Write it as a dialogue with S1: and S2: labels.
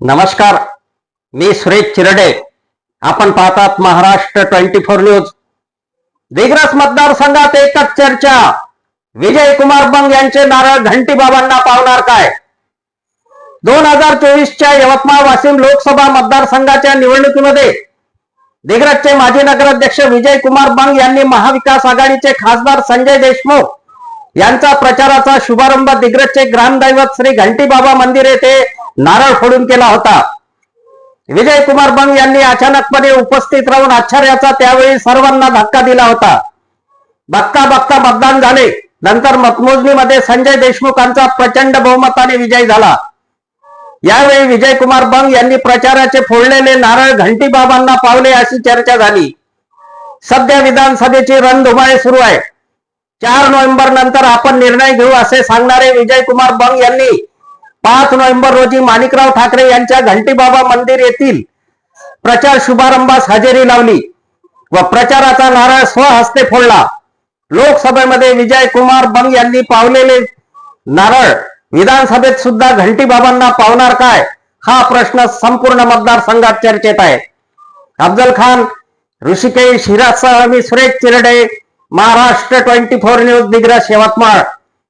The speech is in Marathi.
S1: नमस्कार मी सुरेश चिरडे. आपण पाहतात Maharashtra twenty four news. Digras मतदारसंघात एकच चर्चा. विजय कुमार बंग यांचे नारळ घंटी बाबांना पावणार काय? दोन हजार चोवीसच्या यवतमाळ वाशिम लोकसभा मतदारसंघाच्या निवडणुकीमध्ये दिग्रजचे माजी नगराध्यक्ष विजय कुमार बंग यांनी महाविकास आघाडीचे खासदार संजय देशमुख यांचा प्रचाराचा शुभारंभ दिग्रजचे ग्रामदैवत श्री घंटीबाबा मंदिर येथे नारळ फोडून केला होता. विजय कुमार बंग यांनी अचानकपणे उपस्थित राहून आश्चर्याचा त्यावेळी सर्वांना धक्का दिला होता. बक्का बक्का मतदान झाले. नंतर मतमोजणीमध्ये संजय देशमुखांचा प्रचंड बहुमताने विजय झाला. यावेळी विजय कुमार बंग यांनी प्रचाराचे फोडलेले नारळ घंटीबाबांना पावले अशी चर्चा झाली. सध्या विधानसभेची रणधुमाळी सुरू आहे. चार नोव्हेंबर नंतर आपण निर्णय घेऊ असे सांगणारे विजय कुमार बंग यांनी पाच नोव्हेंबर रोजी माणिकराव ठाकरे यांच्या घंटीबाबा मंदिर येथील प्रचार शुभारंभास हजेरी लावली व प्रचाराचा नारळ स्वहस्ते फोडला. लोकसभेमध्ये विजय कुमार बंग यांनी पावलेले नारळ विधानसभेत सुद्धा घंटीबाबांना पावणार काय? हा प्रश्न संपूर्ण मतदारसंघात चर्चेत आहे. अफजल खान ऋषिकेश हिरासह मी Suresh Chirade Maharashtra twenty four news Digras Yavatmal